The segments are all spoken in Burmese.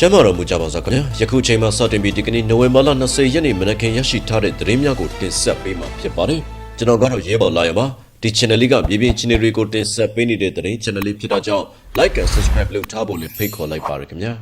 ရှမ်းမတော်မူကြပါစားခင်ဗျာယခုချိန်မှာစတင်ပြီးဒီကနေ့နိုဝင်ဘာလ20ရက်နေ့မနက်ခင်းရရှိထားတဲ့သတင်းများကိုတင်ဆက်ပေးမှာဖြစ်ပါတယ်ကျွန်တော်ကတော့ရဲဘော်လာရပါဒီ channel လေးကမြေပြင် channel တွေကိုတင်ဆက်ပေးနေတဲ့သတင်း channel လေးဖြစ်တာကြောင့် like and subscribe လုပ်ထားဖို့လည်းဖိတ်ခေါ်လိုက်ပါရခင်ဗျာ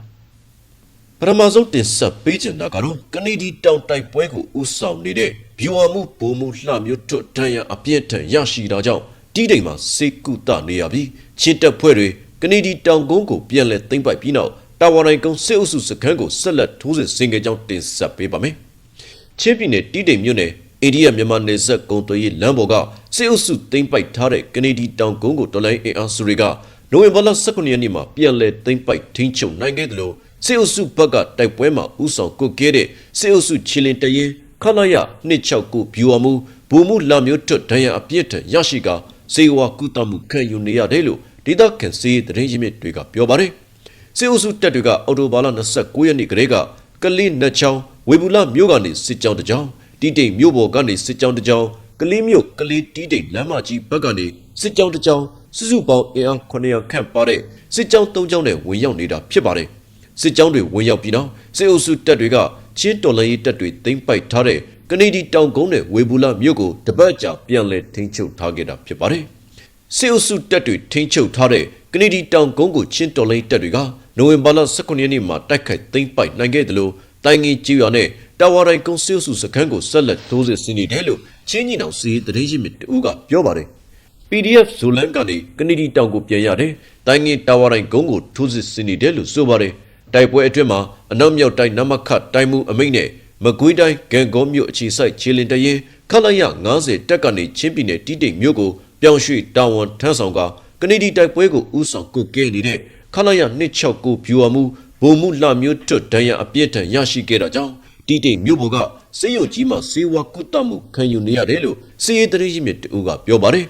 ပထမဆုံးတင်ဆက်ပေးချင်တာကတော့ကနေဒီတောင်တိုက်ပွဲကိုဥဆောင်နေတဲ့ဘီဝါမှုပုံမှုလှမျိုးထွတ်တန်းရအပြည့်ထန်ရရှိတာကြောင့်တီးတိမ်မှာစေကုတနေရပြီးချင်းတပ်ဖွဲ့တွေကနေဒီတောင်ကုန်းကိုပြန်လည်သိမ်းပိုက်ပြီးနောက် တာဝါတိုင်းကုန်းစစ်အုပ်စုစခန်းကိုဆက်လက်ထိုးစစ်ဆင်ကြကြောင်းတင်ဆက်ပေးပါမယ်။ချင်းပြည်နယ်တီးတိမ်မြို့နယ်အိန္ဒိယမြန်မာနယ်စပ်ကုန်းသွေးလမ်းပေါ်ကစစ်အုပ်စုသိမ်းပိုက်ထားတဲ့ကနေဒီတောင်ကုန်းကိုတော်လိုင်းအင်အားစုတွေကနိုဝင်ဘာလ18ရက်နေ့မှာပြန်လည်သိမ်းပိုက်ထိန်းချုပ်နိုင်ခဲ့တယ်လို့စစ်အုပ်စုဘက်ကတိုက်ပွဲမှာဥဆောင်ကုတ်ခဲ့တဲ့စစ်အုပ်စုချီလင်တရင်ခလာရ269ဗျူဟာမှုဘူမှုလာမျိုးထွတ်ဒဏ်ရာအပြည့်ထရရှိကစေဝါကုသမှုခံယူနေရတယ်လို့ဒေသခံစီးသတင်းရင်းမြစ်တွေကပြောပါတယ်။ စစ်အုပ်စုတပ်တွေကအော်တိုဘာလ29ရက်နေ့ကလေးကကလေးနှစ်ချောင်းဝေဘူးလမြို့ကနေစစ်ကြောင်းတစ်ကြောင်းတီတိမ်မြို့ပေါ်ကနေစစ်ကြောင်းတစ်ကြောင်းကလေးမြို့ကလေးတီတိမ်လမ်းမကြီးဘက်ကနေစစ်ကြောင်းတစ်ကြောင်းစုစုပေါင်းအင်အား900ခန့်ပါတဲ့စစ်ကြောင်း3ကြောင်းနဲ့ဝင်ရောက်နေတာဖြစ်ပါတယ်စစ်ကြောင်းတွေဝင်ရောက်ပြီးနောက်စစ်အုပ်စုတပ်တွေကချင်းတော်လှန်ရေးတပ်တွေသိမ်းပိုက်ထားတဲ့ကနေဒီတောင်ကုန်းနဲ့ဝေဘူးလမြို့ကိုတပတ်ကြာပြန်လည်ထိန်းချုပ်ထားခဲ့တာဖြစ်ပါတယ်စစ်အုပ်စုတပ်တွေထိန်းချုပ်ထားတဲ့ကနေဒီတောင်ကုန်းကိုချင်းတော်လိုင်းတပ်တွေက နိုဝင်ဘာလ18ရက်နေ့မှာတိုက်ခိုက်သိမ်းပိုက်နိုင်ခဲ့တယ်လို့တိုင်ငင်ကြီးရွာနဲ့တာဝါတိုင်းကုန်းစစ်အုပ်စုစခန်းကိုဆက်လက်ထိုးစစ်ဆင်နေတယ်လို့ချင်းကြီးနောင်စီးတရေရှိမြစ်တူကပြောပါတယ် PDF ဇိုလန်ကနေကနေဒီတောင်ကိုပြန်ရတယ်တိုင်ငင်တာဝါတိုင်းကုန်းကိုထိုးစစ်ဆင်နေတယ်လို့ဆိုပါတယ်တိုက်ပွဲအတွင်းမှာအနောက်မြောက်တိုင်းနမခတ်တိုင်းမှုအမိတ်နဲ့မကွေးတိုင်းဂံကောမြို့အခြေစိုက်ခြေလင်တရင်ခလာရ90တက်ကနေချင်းပြည်နယ်တီးတိမ်မြို့ကိုပြောင်းရွှေ့တာဝန်ထမ်းဆောင်ကကနေဒီတိုက်ပွဲကိုဥဆောင်ကုတ်ကဲနေတဲ့ ခလာရ269ဗျူဟာမှုဗိုလ်မှုလှမျိုးထွတ်ဒဏ်ရာအပြည့်ထန်ရရှိခဲ့တာကြောင့်တီးတိမ်မြို့ပေါ်ကစေယုံကြီးမှာစေဝါကုတမှုခံယူနေရတယ်လို့စီးရေးတရေရှိမြစ်တူကပြောပါတယ်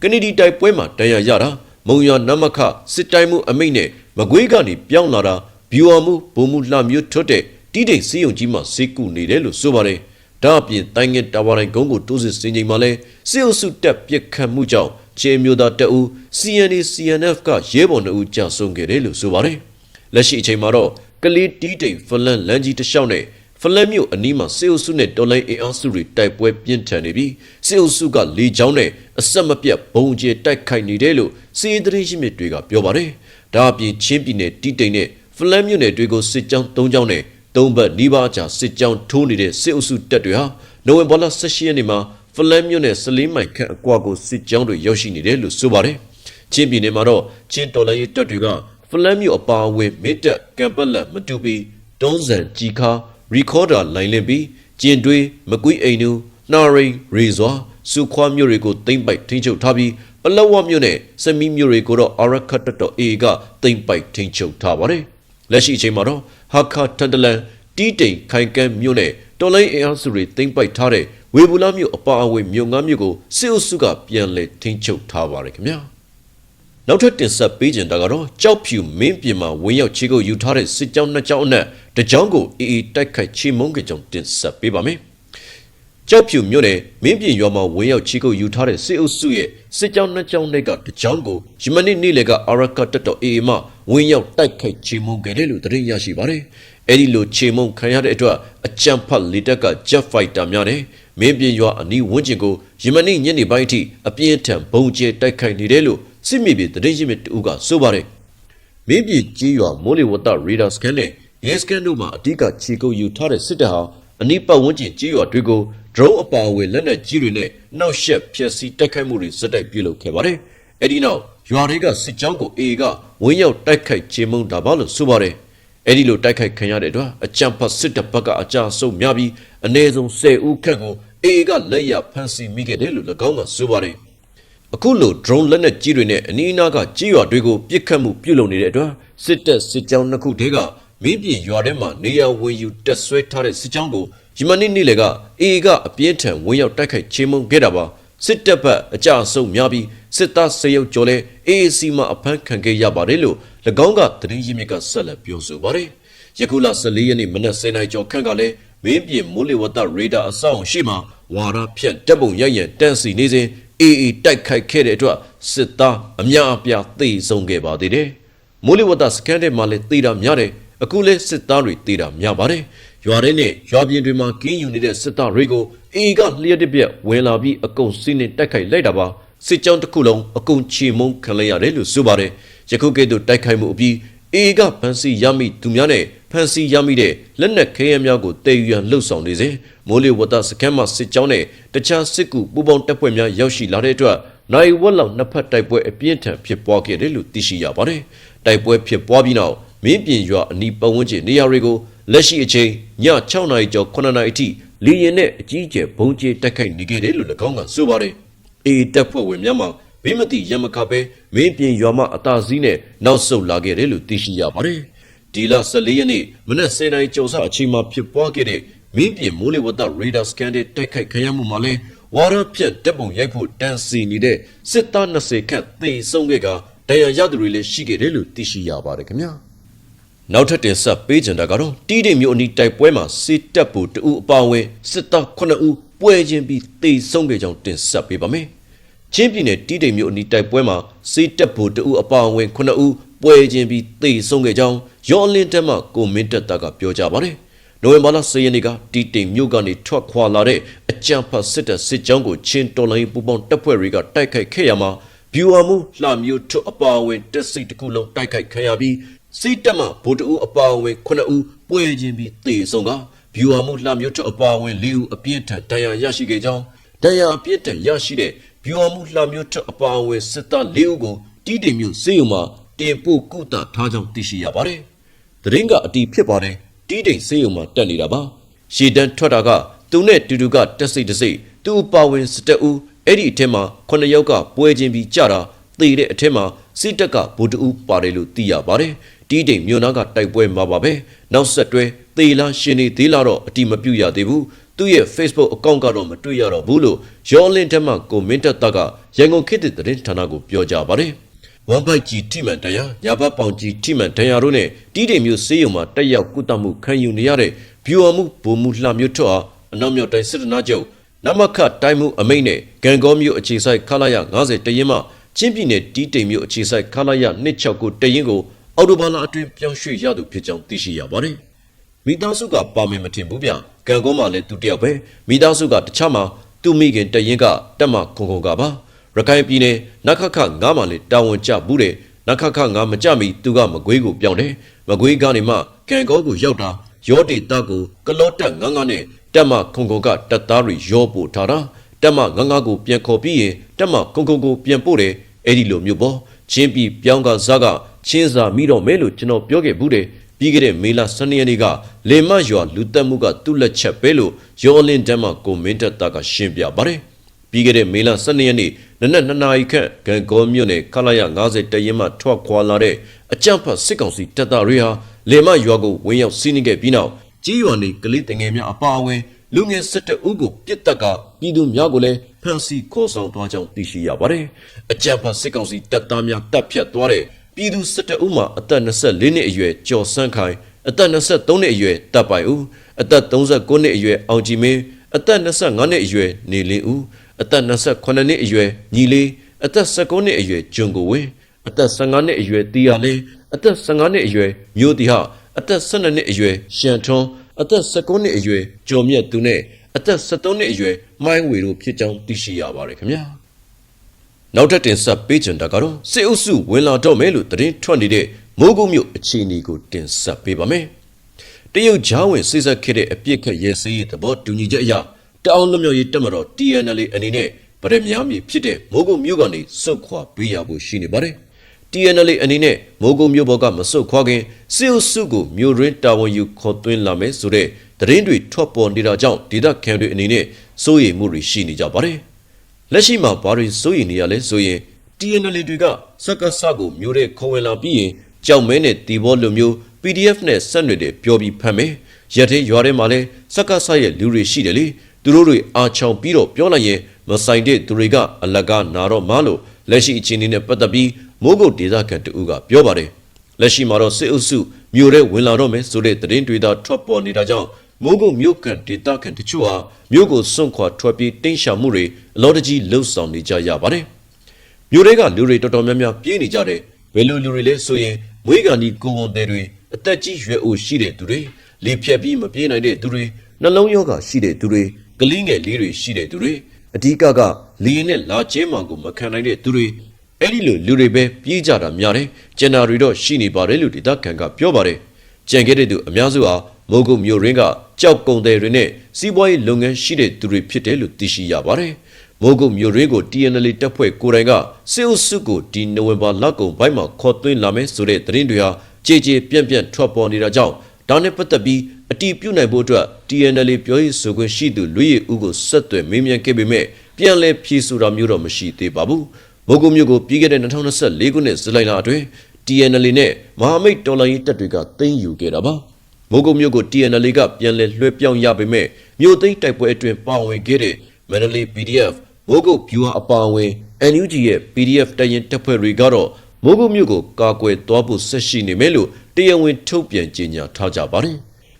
ကနေဒီတိုက်ပွဲမှာတရားရတာမုံရနမခစစ်တိုင်းမှုအမိတ်နဲ့မကွေးကနေပြောင်းလာတာဗျူဟာမှုဘုံမှုလှမျိုးထွတ်တဲ့တီးတိမ်စီယုံကြီးမှာစေကူနေတယ်လို့ဆိုပါတယ်ဒါအပြင်တိုင်းငင်တာဝါတိုင်းကုန်းကိုတိုးစစ်စင်ချိန်မှာလဲစစ်အုပ်စုတပ်ပစ်ခတ်မှုကြောင့် ချေမျိုးသားတအူ CNA CNF ကရဲဘော်2ဦးကြာဆုံးခဲ့တယ်လို့ဆိုပါတယ်လက်ရှိအချိန်မှာတော့ကလေးတီးတိမ်ဖလန်လန်ကြီးတစ်လျှောက်နဲ့ဖလန်မြို့အနီးမှာစစ်အုပ်စုနဲ့တော်လိုင်းအင်အားစုတွေတိုက်ပွဲပြင်းထန်နေပြီးစစ်အုပ်စုကလေကြောင်းနဲ့အဆက်မပြတ်ဘုံကျဲတိုက်ခိုက်နေတယ်လို့စီးရီးသတင်းရှိမြစ်တွေကပြောပါတယ်။ဒါအပြင်ချင်းပြည်နယ်တီးတိမ်နဲ့ဖလန်မြို့နယ်တွေကိုစစ်ကြောင်း၃ကြောင်းနဲ့သုံးဘက်နီးပါးကြာစစ်ကြောင်းထိုးနေတဲ့စစ်အုပ်စုတပ်တွေဟာနိုဝင်ဘာလ18ရက်နေ့မှာ ဖလန်မြို့နယ်စလင်းမိုင်ခန့်အကွာကိုစစ်ကြောင်းတွေရောက်ရှိနေတယ်လို့ဆိုပါတယ်။ချင်းပြည်နယ်မှာတော့ချင်းတော်လိုင်းတပ်တွေကဖလန်မြို့အပါအဝင်မစ်တက်ကမ်ပက်လက်မတူပီတွန်းစံကြီးခါရီကော်ဒါလိုင်းလင်ပြီးကျင်တွေးမကွီးအိမ်နူနှာရိန်ရေစွာစုခွားမြို့တွေကိုတိမ့်ပိုက်ထိန်းချုပ်ထားပြီးပလောဝမြို့နဲ့စမီမြို့တွေကိုတော့အရခတ်တတော်အေကတိမ့်ပိုက်ထိန်းချုပ်ထားပါတယ်။လက်ရှိအချိန်မှာတော့ဟာခါတန်တလန်တီးတိမ်ခိုင်ကန်းမြို့နဲ့တော်လိုင်းအင်အားစုတွေတိမ့်ပိုက်ထားတဲ့ ဝေဘူးလာမြို့အပါအဝင်မြို့ငါးမြို့ကိုစစ်အုပ်စုကပြန်လည်ထိန်းချုပ်ထားပါတယ်ခင်ဗျာ။နောက်ထပ်တင်ဆက်ပေးကြတာကတော့ကြောက်ဖြူမင်းပြင်မှာဝင်းရောက်ချေကိုယူထားတဲ့စစ်ကြောင်းနှစ်ကြောင်းအနက်တစ်ကြောင်းကိုအေအေတိုက်ခိုက်ချေမုန်းကြကြောင်းတင်ဆက်ပေးပါမယ်။ကြောက်ဖြူမြို့နယ်မင်းပြင်ရွာမှာဝင်းရောက်ချေကိုယူထားတဲ့စစ်အုပ်စုရဲ့စစ်ကြောင်းနှစ်ကြောင်းတွေကတစ်ကြောင်းကိုယမနစ်နေ့လေကအာရကတ်တော်အေအေမှဝင်းရောက်တိုက်ခိုက်ချေမုန်းခဲ့တယ်လို့သတင်းရရှိပါတယ်။အဲဒီလိုချေမုန်းခံရတဲ့အတွက်အကြံဖတ်လေတပ်က Jet Fighter များနဲ့ မင်းပြင်ရွာအနီးဝန်းကျင်ကိုယမနစ်ညနေပိုင်းအထိအပြင်းထန်ဘုံကျဲတိုက်ခိုက်နေတယ်လို့စစ်မြေပြင်တရေရှိမြစ်တူကဆိုပါတယ်မင်းပြည်ကြီးရွာမိုးလေဝသရေဒါစကန်နဲ့ရဲစကန်တို့မှာအဓိကခြေကုပ်ယူထားတဲ့စစ်တပ်ဟာအနီးပတ်ဝန်းကျင်ကြီးရွာတွေကို drone အပါအဝင်လက်နက်ကြီးတွေနဲ့နှောက်ယှက်ဖျက်ဆီးတိုက်ခိုက်မှုတွေစက်တိုက်ပြုလုပ်ခဲ့ပါတယ်။အဲဒီနောက်ရွာတွေကစစ်ကြောင်းကိုအေကဝင်းရောက်တိုက်ခိုက်ချေမှုန်းတာပါလို့ဆိုပါတယ်။ အဲဒီလိုတိုက်ခိုက်ခံရတဲ့အတွက်အကြံဖတ်စစ်တပ်ဘက်ကအကြအဆုတ်များပြီးအ ਨੇ ဆုံး10ဦးခန့်ကိုအေကလက်ရဖမ်းဆီးမိခဲ့တယ်လို့၎င်းကဆိုပါတယ်။အခုလို drone လက်နက်ကြီးတွေနဲ့အနီးအနားကကြီးရွာတွေကိုပြစ်ခတ်မှုပြုလုပ်နေတဲ့အတွက်စစ်တပ်စစ်ကြောင်းနှစ်ခုတည်းကမင်းပြည်ရွာထဲမှာနေရာဝင်ယူတက်ဆွဲထားတဲ့စစ်ကြောင်းကိုယမနိနေ့လေကအေကအပြင်းထန်ဝင်ရောက်တိုက်ခိုက်ချေမှုန်းခဲ့တာပါစစ်တပ်ဘက်အကြအဆုတ်များပြီးစစ်သားစေရုပ်ကျော်လဲ AAC မှာအဖမ်းခံခဲ့ရပါတယ်လို့၎ င်းကသတင်းရင်းမြစ်ကဆက်လက်ပြောဆိုပါတယ်ယခုလ14ရက်နေ့မနက်10:00နာရီကျော်ခန့်ကလည်းမင်းပြည်မိုးလေဝသရေဒါအဆောင်ရှိမှာဝါရဖြတ်တပ်ပုံရရန်တန်းစီနေစဉ် AA တိုက်ခိုက်ခဲ့တဲ့အတွက်စစ်သားအများအပြားသေဆုံးခဲ့ပါသေးတယ်။မိုးလေဝသစကန်တဲ့မှာလည်းသေတာများတယ်အခုလဲစစ်သားတွေတေးတာများပါတယ်ရွာထဲနဲ့ရွာပြင်တွေမှာကင်းယူနေတဲ့စစ်သားတွေကိုအေကလျှက်တစ်ပြက်ဝင်လာပြီးအကုန်စီးနဲ့တိုက်ခိုက်လိုက်တာပါစစ်ကြောင်းတစ်ခုလုံးအကုန်ချေမုန်းခံလိုက်ရတယ်လို့ဆိုပါတယ် ယခုကဲ့သို့တိုက်ခိုက်မှုအပြီးအေကဖန်စီရမိသူများနဲ့ဖန်စီရမိတဲ့လက်နက်ခဲယမ်းများကိုတည်ယူရန်လှုပ်ဆောင်နေစဉ်မိုးလေဝသစခန်းမှာစစ်ကြောင်းနဲ့တခြားစစ်ကူပူးပေါင်းတပ်ဖွဲ့များရောက်ရှိလာတဲ့အတွက်နိုင်ဝက်လောက်နှစ်ဖက်တိုက်ပွဲအပြင်းထန်ဖြစ်ပွားခဲ့တယ်လို့သိရှိရပါတယ်။တိုက်ပွဲဖြစ်ပွားပြီးနောက်မင်းပြင်ရွာအနီးပတ်ဝန်းကျင်နေရာတွေကိုလက်ရှိအချိန်ည6နာရီကျော်9နာရီအထိလေရင်နဲ့အကြီးအကျယ်ဘုံကျဲတိုက်ခိုက်နေခဲ့တယ်လို့၎င်းကဆိုပါတယ်။အေတပ်ဖွဲ့ဝင်များမှ မင်းမတိရမခပဲမင်းပြင်ရွာမှအသာစီးနဲ့နောက်ဆုတ်လာခဲ့တယ်လို့သိရှိရပါတယ်။ဒီလ14ရက်နေ့မနက်10:00နာရီကျော်စအချိန်မှာဖြစ်ပွားခဲ့တဲ့မင်းပြင်မိုးလေဝသရေဒါစကန်တဲ့တိုက်ခိုက်ခံရမှုမှာလဲဝါရပြတ်တပ်ပုံရိုက်ဖို့တန်စီနေတဲ့စစ်သား20ခန့်သေဆုံးခဲ့ကတရားရသူတွေလည်းရှိခဲ့တယ်လို့သိရှိရပါတယ်ခင်ဗျာနောက်ထပ်တင်ဆက်ပေးကြတာကတော့တီးတိမ်မျိုးအနီးတိုက်ပွဲမှာစစ်တပ်ဗိုလ်တအူအပါအဝင်စစ်သား9ဦးပွဲချင်းပြီးသေဆုံးခဲ့ကြောင်းတင်ဆက်ပေးပါမယ် ချင်းပြည်နယ်တီးတိမ်မျိုးအနီးတိုက်ပွဲမှာစစ်တပ်ဗိုလ်တအူအပါအဝင်9ဦးပွဲချင်းပြီးသေဆုံးခဲ့ကြောင်းရောအလင်းတက်မှကိုမင်းတက်တာကပြောကြပါတယ်နိုဝင်ဘာလ10ရက်နေ့ကတီတိမ်မြို့ကနေထွက်ခွာလာတဲ့အကြံဖတ်စစ်တပ်စစ်ကြောင်းကိုချင်းတော်လိုင်းပူပေါင်းတပ်ဖွဲ့တွေကတိုက်ခိုက်ခဲ့ရမှာဗျူဟာမှုလှမျိုးထွတ်အပါအဝင်တက်စိတ်တစ်ခုလုံးတိုက်ခိုက်ခံရပြီးစိတ်တက်မှဗိုလ်တအူအပါအဝင်9ဦးပွဲချင်းပြီးသေဆုံးကဗျူဟာမှုလှမျိုးထွတ်အပါအဝင်4ဦးအပြင်းထန်ဒဏ်ရာရရှိခဲ့ကြောင်းဒဏ်ရာအပြင်းထန်ရရှိတဲ့ ဗျူဟာမှုလှမျိုးထွတ်အပါအဝင်စစ်သား4ဦးကိုတီတိမ်မြို့စေယုံမှာတင်ပို့ကုသထားကြောင်းသိရှိရပါတယ်။သတင်းကအတီးဖြစ်ပါတယ်။တီးတိမ်စေယုံမှာတက်နေတာပါ။ရှေတန်းထွက်တာကသူနဲ့တူတူကတက်စိတ်တစိတ်သူ့ပါဝင်စတက်ဦးအဲ့ဒီအထက်မှာ9ယောက်ကပွဲချင်းပြီးကြတာသေတဲ့အထက်မှာစစ်တပ်ကဗိုလ်တဦးပါတယ်လို့သိရပါတယ်။တီးတိမ်မြို့နာကတိုက်ပွဲမှာပါပဲ။နောက်ဆက်တွဲသေလားရှင်နေသေးလားတော့အတိမပြုတ်ရသေးဘူး။ သူ့ရဲ့ Facebook အကောင့်ကတော့မတွေ့ရတော့ဘူးလို့ရောလင်းတက်မှကိုမင်းတက်တာကရန်ကုန်ခေတ်သစ်သတင်းဌာနကိုပြောကြပါတယ်။ဝမ်ဘိုက်ကြီးထိမှန်တရားညာဘတ်ပေါင်ကြီးထိမှန်တရားတို့နဲ့တီးတိမ်မျိုးစေးရုံမှာတက်ရောက်ကုသမှုခံယူနေရတဲ့ဗျူဟာမှုဗိုလ်မှုလှမျိုးထွတ်အားအနောက်မြောက်တိုင်းစစ်တနာချုပ်နမခတိုင်းမှုအမိတ်နဲ့ဂံကောမျိုးအခြေဆိုင်ခလာရ90တရင်မှချင်းပြည်နယ်တီးတိမ်မျိုးအခြေဆိုင်ခလာရ269တရင်ကိုအော်တိုဘာလအတွင်းပြောင်းရွှေ့ရသူဖြစ်ကြောင်းသိရှိရပါတယ်။မိသားစုကပါမင်မထင်ဘူးဗျ။ ကံကောမှာလည်းသူတယောက်ပဲမိသားစုကတခြားမှာသူ့မိခင်တရင်ကတက်မခုံခုံကပါရခိုင်ပြည်နယ်နခခငါးမှာလေတာဝန်ကျဘူးတယ်နခခငါမကြမီသူကမကွေးကိုပြောင်းတယ်မကွေးကနေမှကံကောကိုရောက်တာရောတေတကိုကလော့တက်ငန်းငန်းနဲ့တက်မခုံခုံကတက်သားတွေရောပို့ထားတာတက်မငန်းငန်းကိုပြန်ခေါ်ပြီးရင်တက်မခုံခုံကိုပြန်ပို့တယ်အဲ့ဒီလိုမျိုးပေါ့ချင်းပြည်ပြောင်းကစားကချင်းစာမိတော့မဲလို့ကျွန်တော်ပြောခဲ့ဘူးတယ် ပြီးခဲ့တဲ့မေလ12ရက်နေ့ကလေမရွာလူတက်မှုကသူ့လက်ချက်ပဲလို့ရောလင်းတမ်းမကိုမင်းတက်တာကရှင်းပြပါတယ်ပြီးခဲ့တဲ့မေလ12ရက်နေ့နနက်2နာရီခန့်ဂံကောမြို့နယ်ခလာရ90တရင်မှထွက်ခွာလာတဲ့အကြံဖတ်စစ်ကောင်စီတပ်သားတွေဟာလေမရွာကိုဝင်ရောက်စီးနင်းခဲ့ပြီးနောက်ကြီးရွာနေကလေးတငယ်များအပါအဝင်လူငယ်စစ်တအုပ်ကိုပြစ်တက်ကပြည်သူများကိုလည်းဖမ်းဆီးခေါ်ဆောင်သွားကြောင်းသိရှိရပါတယ်။အကြံဖတ်စစ်ကောင်စီတပ်သားများတပ်ဖြတ်သွားတဲ့ ပြည်သူစစ်တအုပ်မှအသက်24နှစ်အရွယ်ကျော်စန်းခိုင်အသက်23နှစ်အရွယ်တပ်ပိုင်ဦးအသက်39နှစ်အရွယ်အောင်ကြည်မင်းအသက်25နှစ်အရွယ်နေလင်းဦးအသက်28နှစ်အရွယ်ညီလေးအသက်19နှစ်အရွယ်ဂျွန်ကိုဝင်းအသက်15နှစ်အရွယ်တီယာလေးအသက်15နှစ်အရွယ်မျိုးတီဟအသက်12နှစ်အရွယ်ရှန်ထွန်းအသက်19နှစ်အရွယ်ကျော်မြတ်သူနဲ့အသက်73နှစ်အရွယ်မိုင်းဝေတို့ဖြစ်ကြောင်းသိရှိရပါတယ်ခင်ဗျာ နောက်ထပ်တင်ဆက်ပေးချင်တာကတော့စစ်အုပ်စုဝင်လာတော့မယ်လို့သတင်းထွက်နေတဲ့မိုးကုတ်မြို့အခြေအနေကိုတင်ဆက်ပေးပါမယ်တရုတ်ဂျားဝင်စိစက်ခဲ့တဲ့အပြစ်ခက်ရဲစည်းရေးသဘောတူညီချက်အရတအောင်လွတ်မြောက်ရေးတက်မတော် TNL အနေနဲ့ဗရမများမြေဖြစ်တဲ့မိုးကုတ်မြို့ကနေစွတ်ခွာပေးရဖို့ရှိနေပါတယ်။ TNL အနေနဲ့မိုးကုတ်မြို့ဘော်ကမစွတ်ခွာခင်စစ်အုပ်စုကိုမြို့ရင်းတာဝန်ယူခေါ်သွင်းလာမယ်ဆိုတဲ့သတင်းတွေထွက်ပေါ်နေတာကြောင့်ဒေသခံတွေအနေနဲ့စိုးရိမ်မှုတွေရှိနေကြပါတယ်။ လက်ရှိမှာဘာတွေစိုးရိမ်နေရလဲဆိုရင် TNL တွေကစက္ကစကိုမြို့တဲ့ခေါ်ဝင်လာပြီးရင်ကြောက်မဲနဲ့တီဘောလိုမျိုး PDF နဲ့ဆက်နွယ်တဲ့ပြောပြီးဖမ်းမယ်။ရက်သေးရွာထဲမှာလဲစက္ကစရဲ့လူတွေရှိတယ်လေ။သူတို့တွေအာချောင်ပြီးတော့ပြောလိုက်ရင်မဆိုင်တဲ့သူတွေကအလကားနာတော့မှလို့လက်ရှိအခြေအနေနဲ့ပတ်သက်ပြီးမိုးကုတ်ဒေသခံတဦးကပြောပါတယ်လက်ရှိမှာတော့စစ်အုပ်စုမြို့ထဲဝင်လာတော့မယ်ဆိုတဲ့သတင်းတွေသာထွက်ပေါ်နေတာကြောင့် မိုးကုတ်မြို့ကန်ဒေသခံတချို့ဟာမြို့ကိုစွန့်ခွာထွက်ပြေးတိမ်းရှောင်မှုတွေအလောတကြီးလှုပ်ဆောင်နေကြရပါတယ်မြို့တွေကလူတွေတော်တော်များများပြေးနေကြတယ်ဘယ်လိုလူတွေလဲဆိုရင်မွေးကန်ဒီကိုဝန်တွေအသက်ကြီးရွယ်အိုရှိတဲ့သူတွေလေဖြတ်ပြီးမပြေးနိုင်တဲ့သူတွေနှလုံးရောဂါရှိတဲ့သူတွေကလေးငယ်လေးတွေရှိတဲ့သူတွေအဓိကကလီရင်နဲ့လာကျဲမှန်ကိုမခံနိုင်တဲ့သူတွေအဲ့ဒီလိုလူတွေပဲပြေးကြတာများတယ်ကျန်တာတွေတော့ရှိနေပါတယ်လို့ဒေသခံကပြောပါတယ်ကြံခဲ့တဲ့သူအများစုဟာမိုးကုတ်မြို့ရင်းက ကြောက်ကုံတယ်တွေနဲ့စီးပွားရေးလုပ်ငန်းရှိတဲ့သူတွေဖြစ်တယ်လို့သိရှိရပါတယ်မိုးကုတ်မြို့ရင်းကို TNL တပ်ဖွဲ့ကိုယ်တိုင်ကစစ်အုပ်စုကိုဒီနိုဝင်ဘာလကုန်ပိုင်းမှာခေါ်သွင်းလာမယ်ဆိုတဲ့သတင်းတွေဟာကြေကြေပြန့်ပြန့်ထွက်ပေါ်နေတာကြောင့်ဒါနဲ့ပတ်သက်ပြီးအတီးပြုတ်နိုင်ဖို့အတွက် TNL ပြောရေးဆိုခွင့်ရှိသူလူရည်ဦးကိုဆက်သွယ်မေးမြန်းခဲ့ပေမဲ့ပြန်လည်ဖြေဆိုတာမျိုးတော့မရှိသေးပါဘူးမိုးကုတ်မြို့ကိုပြီးခဲ့တဲ့2024ခုနှစ်ဇူလိုင်လအတွင်း TNL နဲ့မဟာမိတ်တော်လှန်ရေးတပ်တွေကသိမ်းယူခဲ့တာပါ မိုးကုတ်မြို့ကို TNL ကပြန်လည်လွှဲပြောင်းရပေမဲ့မြို့သိမ်းတိုက်ပွဲအတွင်းပါဝင်ခဲ့တဲ့ Mandalay PDF မိုးကုတ် viewer အပါအဝင် NUG ရဲ့ PDF တရင်တပ်ဖွဲ့တွေကတော့မိုးကုတ်မြို့ကိုကာကွယ်သွားဖို့ဆက်ရှိနေမယ်လို့တရားဝင်ထုတ်ပြန်ကြေညာထားကြပါတယ်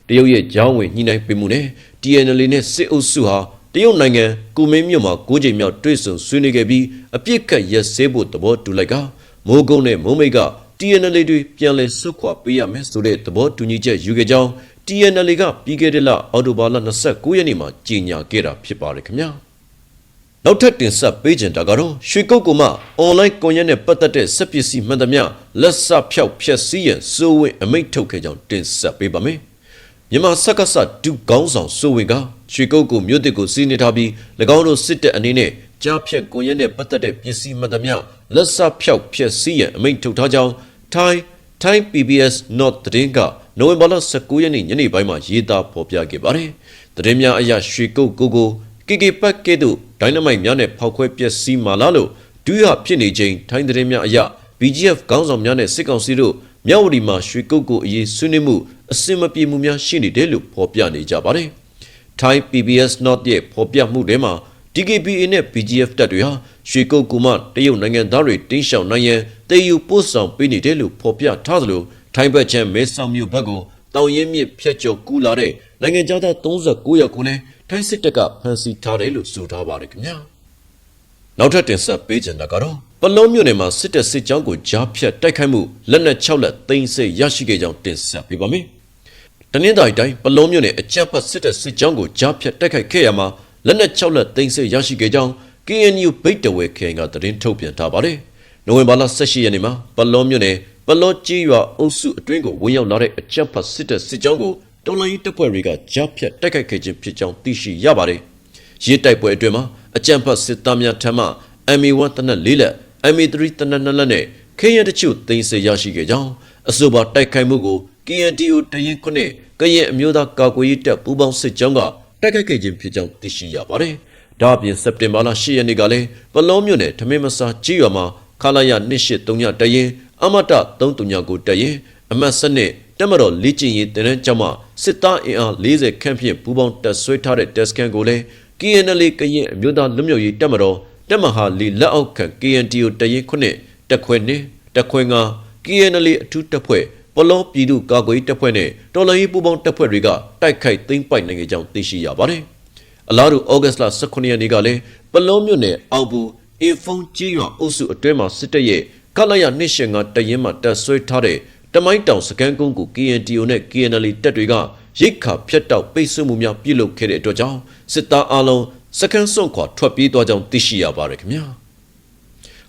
တရုတ်ရဲ့ကြောင်းဝင်ညှိနှိုင်းပေးမှုနဲ့ TNL နဲ့စစ်အုပ်စုဟာတရုတ်နိုင်ငံကူမင်းမြို့မှာ၉ချိန်မြောက်တွေ့ဆုံဆွေးနွေးခဲ့ပြီးအပြစ်ကတ်ရက်စဲဖို့သဘောတူလိုက်ကမိုးကုတ်နဲ့မုံမိတ်က TNL တွေပြန်လည်ဆုတ်ခွာပေးရမယ်ဆိုတဲ့သဘောတူညီချက်ယူခဲ့ကြောင်း TNL ကပြီးခဲ့တဲ့လအောက်တိုဘာလ29ရက်နေ့မှာကြေညာခဲ့တာဖြစ်ပါတယ်ခင်ဗျာနောက်ထပ်တင်ဆက်ပေးကြတာကတော့ရွှေကုတ်ကမှအွန်လိုင်းကွန်ရက်နဲ့ပတ်သက်တဲ့စက်ပစ္စည်းမှန်သမျှလက်စဖြောက်ဖြက်စီးရန်စိုးဝင်အမိန့်ထုတ်ခဲ့ကြောင်းတင်ဆက်ပေးပါမယ်မြန်မာစက္ကစဒုကောင်းဆောင်စိုးဝင်ကရွှေကုတ်ကိုမြို့တစ်ကိုစီးနေထားပြီး၎င်းတို့စစ်တပ်အနေနဲ့ကြားဖြတ်ကွန်ရက်နဲ့ပတ်သက်တဲ့ပစ္စည်းမှန်သမျှ လက်စဖြောက်ဖြက်စီးရန်အမိန့်ထုတ်ထားကြောင်းထိုင်းထိုင်း PBS North သတင်းကနိုဝင်ဘာလ19ရက်နေ့ညနေပိုင်းမှာရေးသားဖော်ပြခဲ့ပါတယ်။သတင်းများအရရွှေကုတ်ကိုကို KK ပတ်ကဲ့သို့ဒိုင်းနမိုက်များနဲ့ဖောက်ခွဲပျက်စီးမာလာလို့ဒူးရဖြစ်နေချိန်ထိုင်းသတင်းများအရ BGF ခေါင်းဆောင်များနဲ့စစ်ကောင်စီတို့မြောက်ဝတီမှာရွှေကုတ်ကိုအရေးဆွေးနွေးမှုအစင်မပြေမှုများရှိနေတယ်လို့ဖော်ပြနေကြပါတယ်။ထိုင်း PBS North ရဲ့ဖော်ပြမှုထဲမှာ DKBA နဲ့ BGF တပ်တွေဟာရွှေကုတ်ကူမတရုတ်နိုင်ငံသားတွေတင်းရှောင်နိုင်ရန်တေယူပို့ဆောင်ပေးနေတယ်လို့ဖော်ပြထားသလိုထိုင်းဘက်ချမ်းမဲဆောက်မြို့ဘက်ကိုတောင်ရင်မြစ်ဖြတ်ကျော်ကူးလာတဲ့နိုင်ငံသား39ယောက်ကိုလည်းထိုင်းစစ်တပ်ကဖမ်းဆီးထားတယ်လို့ဆိုထားပါတယ်ခင်ဗျာနောက်ထပ်တင်ဆက်ပေးချင်တာကတော့ပလုံးမြို့နယ်မှာစစ်တပ်စစ်ကြောင်းကိုကြားဖြတ်တိုက်ခိုက်မှုလက်နက်6လက်သိမ်းဆည်းရရှိခဲ့ကြောင်းတင်ဆက်ပေးပါမယ်တနင်္သာရီတိုင်းပလုံးမြို့နယ်အကြပ်ဖတ်စစ်တပ်စစ်ကြောင်းကိုကြားဖြတ်တိုက်ခိုက်ခဲ့ရမှာ လက်နက်6လက်သိမ်းဆည်းရရှိခဲ့ကြောင်း KNU ဗိတ်တဝဲခရိုင်ကသတင်းထုတ်ပြန်ထားပါတယ်။နိုဝင်ဘာလ18ရက်နေ့မှာပလောမြို့နယ်ပလောကြီးရွာအုပ်စုအတွင်းကိုဝင်ရောက်လာတဲ့အကြမ်းဖက်စစ်တပ်စစ်ကြောင်းကိုတော်လိုင်းတပ်ဖွဲ့တွေကကြားဖြတ်တိုက်ခိုက်ခဲ့ခြင်းဖြစ်ကြောင်းသိရှိရပါတယ်။ရေးတိုက်ပွဲအတွင်းမှာအကြမ်းဖက်စစ်သားများထံမှ MA1 တနက်၄လက် MA3 တနက်2လက်နဲ့ခေရတချို့သိမ်းဆည်းရရှိခဲ့ကြောင်းအဆိုပါတိုက်ခိုက်မှုကို KNDO တရင်ခုနှစ်ကရင်အမျိုးသားကာကွယ်ရေးတပ်ပူးပေါင်းစစ်ကြောင်းက တိုက်ခိုက်ခဲ့ခြင်းဖြစ်ကြောင်းသိရှိရပါတယ်။ဒါ့အပြင်စက်တင်ဘာလ10ရက်နေ့ကလည်းပလောမြို့နယ်ထမင်းမစာကြီးရွာမှာခလာရ2839တရင်အမတ339ကိုတရင်အမတ်စနစ်တက်မတော်လေ့ကျင့်ရေးတရင်ကျောင်းမှာစစ်သားအင်အား40ခန့်ဖြင့်ပူးပေါင်းတပ်ဆွဲထားတဲ့တက်စကန်ကိုလည်း KNL ကရင်အမျိုးသားလူမျိုးရေးတက်မတော်တက်မဟာလီလက်အောက်ခံ KNTO တရင်ခုနှစ်တက်ခွဲနှစ်တက်ခွဲငါ KNL အထူးတပ်ဖွဲ့ ပလောပြည်သူကာကွယ်တပ်ဖွဲ့နဲ့တော်လှန်ရေးပူးပေါင်းတပ်ဖွဲ့တွေကတိုက်ခိုက်သိမ်းပိုက်နိုင်ကြကြောင်းသိရှိရပါတယ်။အလားတူဩဂတ်စ်လ18ရက်နေ့ကလည်းပလောမြို့နယ်အောက်ဘူးအင်ဖုန်ကြီးရွာအုပ်စုအတွင်းမှာစစ်တပ်ရဲ့ကလရ205တရင်မှတပ်ဆွဲထားတဲ့တမိုင်းတောင်စကန်ကုန်းကို KNTO နဲ့ KNL တပ်တွေကရိတ်ခါဖျက်တောက်ပိတ်ဆို့မှုများပြုလုပ်ခဲ့တဲ့အတွက်ကြောင့်စစ်သားအလုံးစကန်စွန့်ခွာထွက်ပြေးသွားကြောင်းသိရှိရပါတယ်ခင်ဗျာ။